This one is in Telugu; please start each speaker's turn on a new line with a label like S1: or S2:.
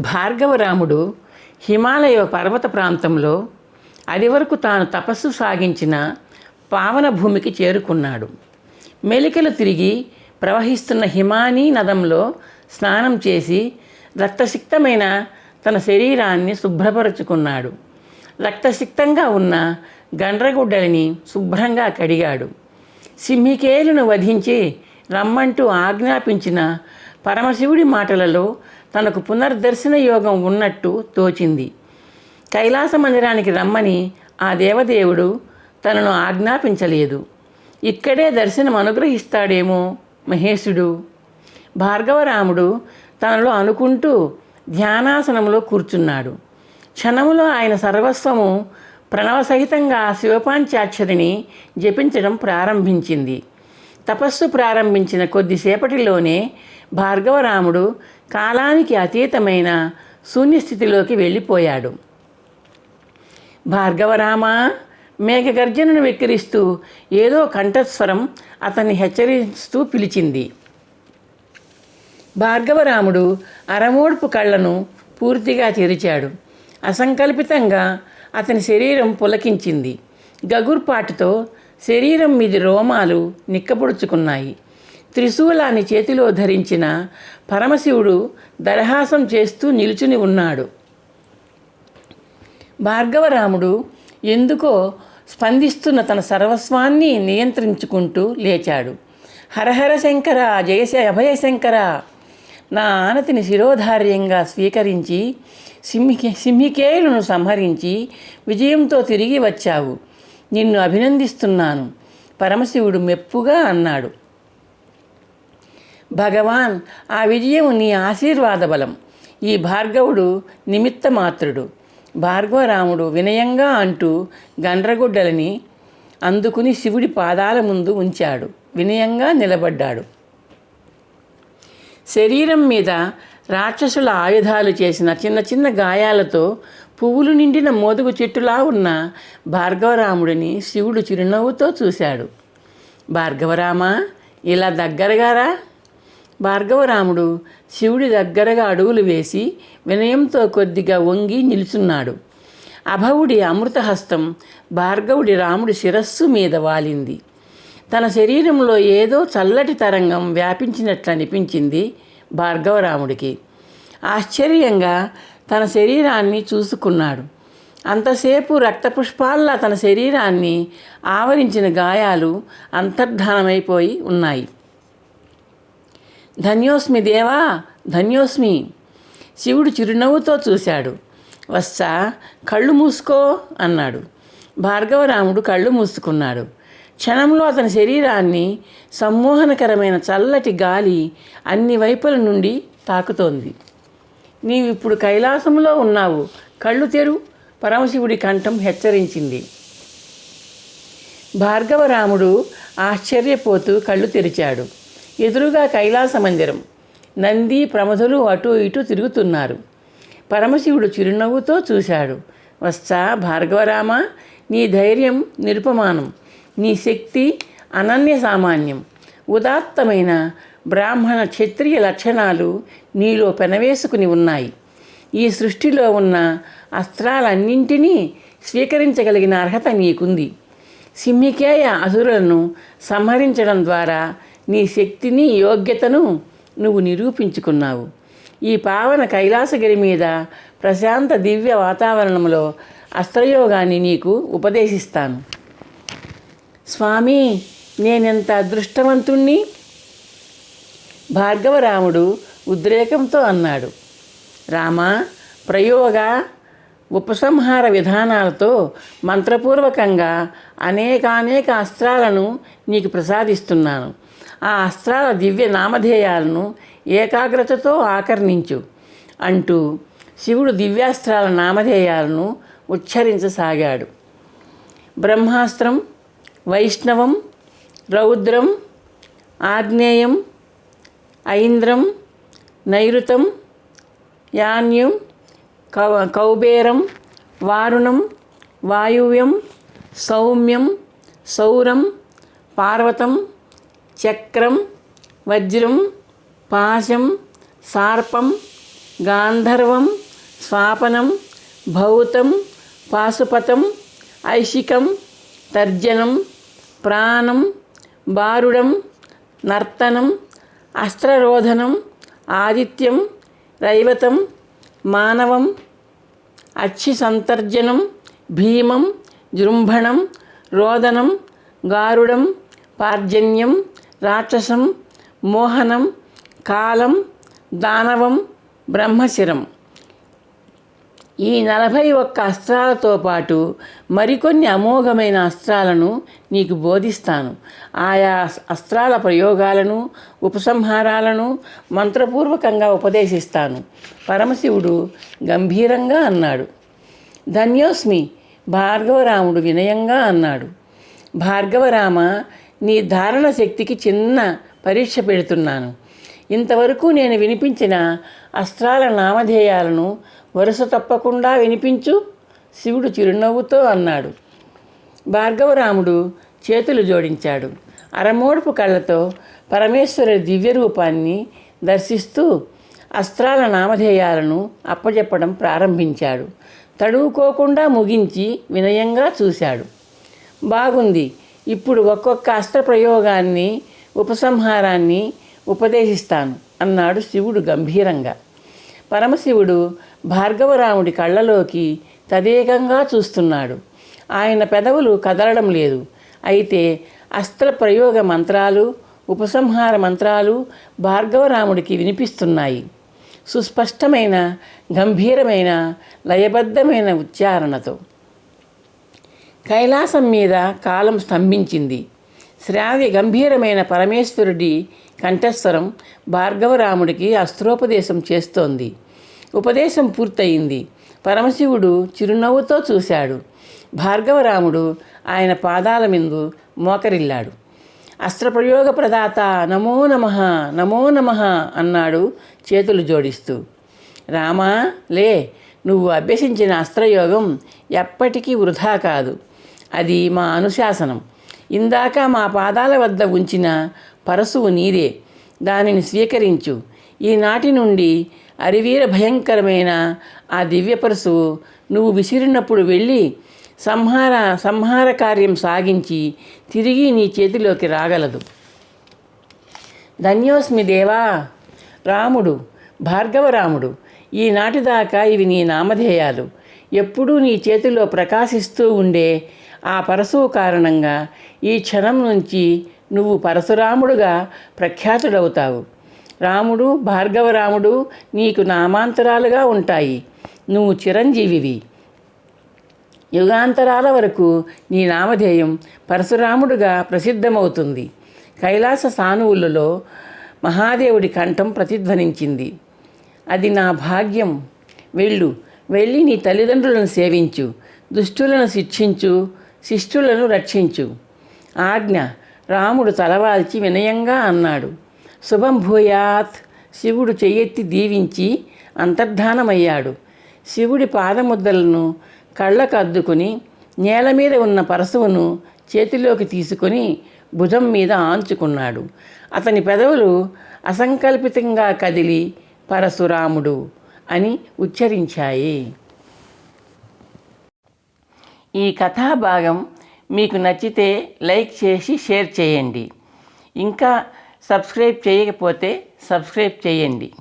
S1: భార్గవరాముడు హిమాలయ పర్వత ప్రాంతంలో అది వరకు తాను తపస్సు సాగించిన పావన భూమికి చేరుకున్నాడు. మెలికలు తిరిగి ప్రవహిస్తున్న హిమానీ నదంలో స్నానం చేసి రక్తసిక్తమైన తన శరీరాన్ని శుభ్రపరుచుకున్నాడు. రక్తసిక్తంగా ఉన్న గండ్రగుడ్డలిని శుభ్రంగా కడిగాడు. సింహికేలును వధించి రమ్మంటూ ఆజ్ఞాపించిన పరమశివుడి మాటలలో తనకు పునర్దర్శన యోగం ఉన్నట్టు తోచింది. కైలాస మందిరానికి రమ్మని ఆ దేవదేవుడు తనను ఆజ్ఞాపించలేదు. ఇక్కడే దర్శనం అనుగ్రహిస్తాడేమో మహేశుడు. భార్గవరాముడు తనలో అనుకుంటూ ధ్యానాసనంలో కూర్చున్నాడు. క్షణములో ఆయన సర్వస్వము ప్రణవసహితంగా శివపాంచాక్షరిని జపించడం ప్రారంభించింది. తపస్సు ప్రారంభించిన కొద్దిసేపటిలోనే భార్గవరాముడు కాలానికి అతీతమైన శూన్యస్థితిలోకి వెళ్ళిపోయాడు. భార్గవరామ మేఘగర్జనను వెక్కిరిస్తూ ఏదో కంఠస్వరం అతన్ని హెచ్చరిస్తూ పిలిచింది. భార్గవరాముడు అరమోడ్పు కళ్ళను పూర్తిగా తెరిచాడు. అసంకల్పితంగా అతని శరీరం పులకించింది. గగుర్పాటుతో శరీరం మీది రోమాలు నిక్కపొడుచుకున్నాయి త్రిశూలాన్ని చేతిలో ధరించిన పరమశివుడు దరహాసం చేస్తూ నిలుచుని ఉన్నాడు. భార్గవరాముడు ఎందుకో స్పందిస్తున్న తన సర్వస్వాన్ని నియంత్రించుకుంటూ లేచాడు. హరహర శంకర జయశ అభయశంకర నా ఆనతిని శిరోధార్యంగా స్వీకరించి సింహికే సింహికేయులను సంహరించి విజయంతో తిరిగి వచ్చావు. నిన్ను అభినందిస్తున్నాను. పరమశివుడు మెప్పుగా అన్నాడు. భగవాన్ ఆ విజయం నీ ఆశీర్వాద బలం. ఈ భార్గవుడు నిమిత్త మాత్రుడు. భార్గవరాముడు వినయంగా అంటూ గండ్రగుడ్డలని అందుకుని శివుడి పాదాల ముందు ఉంచాడు. వినయంగా నిలబడ్డాడు. శరీరం మీద రాక్షసుల ఆయుధాలు చేసిన చిన్న చిన్న గాయాలతో పువ్వులు నిండిన మోదుగు చెట్టులా ఉన్న భార్గవరాముడిని శివుడు చిరునవ్వుతో చూశాడు. భార్గవరామా ఇలా దగ్గరగారా? భార్గవరాముడు శివుడి దగ్గరగా అడుగులు వేసి వినయంతో కొద్దిగా వంగి నిలుచున్నాడు. అభవుడి అమృతహస్తం భార్గవుడి రాముడి శిరస్సు మీద వాలింది. తన శరీరంలో ఏదో చల్లటి తరంగం వ్యాపించినట్లు అనిపించింది భార్గవరాముడికి. ఆశ్చర్యంగా తన శరీరాన్ని చూసుకున్నాడు. అంతసేపు రక్తపుష్పాల్లా తన శరీరాన్ని ఆవరించిన గాయాలు అంతర్ధానమైపోయి ఉన్నాయి. ధన్యోస్మి దేవా ధన్యోస్మి. శివుడు చిరునవ్వుతో చూశాడు. వత్సా కళ్ళు మూసుకో అన్నాడు. భార్గవరాముడు కళ్ళు మూసుకున్నాడు. క్షణంలో అతని శరీరాన్ని సమ్మోహనకరమైన చల్లటి గాలి అన్ని వైపుల నుండి తాకుతోంది. నీవు ఇప్పుడు కైలాసంలో ఉన్నావు. కళ్ళు తెరు. పరమశివుడి కంఠం హెచ్చరించింది. భార్గవరాముడు ఆశ్చర్యపోతూ కళ్ళు తెరిచాడు. ఎదురుగా కైలాస మందిరం. నంది ప్రమధులు అటు ఇటు తిరుగుతున్నారు. పరమశివుడు చిరునవ్వుతో చూశాడు. వస్తా భార్గవరామ నీ ధైర్యం నిరుపమానం. నీ శక్తి అనన్య సామాన్యం. ఉదాత్తమైన బ్రాహ్మణ క్షత్రియ లక్షణాలు నీలో పెనవేసుకుని ఉన్నాయి. ఈ సృష్టిలో ఉన్న అస్త్రాలన్నింటినీ స్వీకరించగలిగిన అర్హత నీకుంది. సింహికేయ అసురులను సంహరించడం ద్వారా నీ శక్తిని యోగ్యతను నువ్వు నిరూపించుకున్నావు. ఈ పావన కైలాసగిరి మీద ప్రశాంత దివ్య వాతావరణంలో అస్త్రయోగాన్ని నీకు ఉపదేశిస్తాను. స్వామి నేనెంత అదృష్టవంతుణ్ణి? భార్గవరాముడు ఉద్రేకంతో అన్నాడు. రామ ప్రయోగ ఉపసంహార విధానాలతో మంత్రపూర్వకంగా అనేకానేక అస్త్రాలను నీకు ప్రసాదిస్తున్నాను. ఆ అస్త్రాల దివ్య నామధేయాలను ఏకాగ్రతతో ఆకర్ణించు. అంటూ శివుడు దివ్యాస్త్రాల నామధేయాలను ఉచ్చరించసాగాడు. బ్రహ్మాస్త్రం వైష్ణవం రౌద్రం ఆగ్నేయం ఐంద్రం నైరుతం యాన్యం కౌ కౌబేరం వారుణం వాయువ్యం సౌమ్యం సౌరం పార్వతం చక్రం వజ్రం పాశం సార్పం గాంధర్వం స్వాపనం భౌతం పాశుపతం ఐశికం తర్జనం ప్రాణం బారుడం నర్తనం అస్త్రరోధనం ఆదిత్యం రైవతం మానవం అక్షి సంతర్జనం భీమం జృంభణం రోదనం గారుడం పార్జన్యం రాక్షసం మోహనం కాలం దానవం బ్రహ్మశిరం. ఈ నలభై ఒక్క అస్త్రాలతో పాటు మరికొన్ని అమోఘమైన అస్త్రాలను నీకు బోధిస్తాను. ఆయా అస్త్రాల ప్రయోగాలను ఉపసంహారాలను మంత్రపూర్వకంగా ఉపదేశిస్తాను. పరమశివుడు గంభీరంగా అన్నాడు. ధన్యోస్మి భార్గవరాముడు వినయంగా అన్నాడు. భార్గవరామ నీ ధారణ శక్తికి చిన్న పరీక్ష పెడుతున్నాను. ఇంతవరకు నేను వినిపించిన అస్త్రాల నామధేయాలను వరుస తప్పకుండా వినిపించు శివుడు చిరునవ్వుతో అన్నాడు. భార్గవరాముడు చేతులు జోడించాడు. అరమోడుపు కళ్ళతో పరమేశ్వరి దివ్య రూపాన్ని దర్శిస్తూ అస్త్రాల నామధేయాలను అప్పజెప్పడం ప్రారంభించాడు. తడువుకోకుండా ముగించి వినయంగా చూశాడు. బాగుంది. ఇప్పుడు ఒక్కొక్క అస్త్ర ప్రయోగాన్ని ఉపసంహారాన్ని ఉపదేశిస్తాను అన్నాడు శివుడు గంభీరంగా. పరమశివుడు భార్గవరాముడి కళ్ళలోకి తదేకంగా చూస్తున్నాడు. ఆయన పెదవులు కదలడం లేదు. అయితే అస్త్ర ప్రయోగ మంత్రాలు ఉపసంహార మంత్రాలు భార్గవరాముడికి వినిపిస్తున్నాయి. సుస్పష్టమైన గంభీరమైన లయబద్ధమైన ఉచ్చారణతో. కైలాసం మీద కాలం స్తంభించింది. శ్రావ్య గంభీరమైన పరమేశ్వరుడి కంఠస్వరం భార్గవరాముడికి అస్త్రోపదేశం చేస్తోంది. ఉపదేశం పూర్తయింది. పరమశివుడు చిరునవ్వుతో చూశాడు. భార్గవరాముడు ఆయన పాదాల మిందు మోకరిల్లాడు. అస్త్రప్రయోగ ప్రదాత నమో నమ నమో నమ అన్నాడు చేతులు జోడిస్తూ. రామా లే నువ్వు అభ్యసించిన అస్త్రయోగం ఎప్పటికీ వృధా కాదు. అది మా అనుశాసనం. ఇందాక మా పాదాల వద్ద ఉంచిన పరశువు నీదే దానిని స్వీకరించు. ఈనాటి నుండి అరివీర భయంకరమైన ఆ దివ్య పరశువు నువ్వు విసిరినప్పుడు వెళ్ళి సంహార సంహార కార్యం సాగించి తిరిగి నీ చేతిలోకి రాగలదు. ధన్యోస్మి దేవా రాముడు భార్గవరాముడు ఈనాటిదాకా ఇవి నీ నామధేయాలు. ఎప్పుడూ నీ చేతిలో ప్రకాశిస్తూ ఉండే ఆ పరశువు కారణంగా ఈ క్షణం నుంచి నువ్వు పరశురాముడుగా ప్రఖ్యాతుడవుతావు. రాముడు భార్గవరాముడు నీకు నామాంతరాలుగా ఉంటాయి. నువ్వు చిరంజీవివి. యుగాంతరాల వరకు నీ నామధేయం పరశురాముడుగా ప్రసిద్ధమవుతుంది. కైలాస సానువులలో మహాదేవుడి కంఠం ప్రతిధ్వనించింది. అది నా భాగ్యం. వెళ్ళు. వెళ్ళి నీ తల్లిదండ్రులను సేవించు. దుష్టులను శిక్షించు. శిష్యులను రక్షించు. ఆజ్ఞ రాముడు తలవాల్చి వినయంగా అన్నాడు. శుభం భూయాత్. శివుడు చెయ్యెత్తి దీవించి అంతర్ధానమయ్యాడు. శివుడి పాదముద్దలను కళ్ళకు అద్దుకుని నేల మీద ఉన్న పరశువును చేతిలోకి తీసుకొని భుజం మీద ఆంచుకున్నాడు. అతని పెదవులు అసంకల్పితంగా కదిలి పరశురాముడు అని ఉచ్చరించాయి. ఈ కథాభాగం మీకు నచ్చితే లైక్ చేసి షేర్ చేయండి. ఇంకా సబ్స్క్రైబ్ చేయకపోతే సబ్స్క్రైబ్ చేయండి.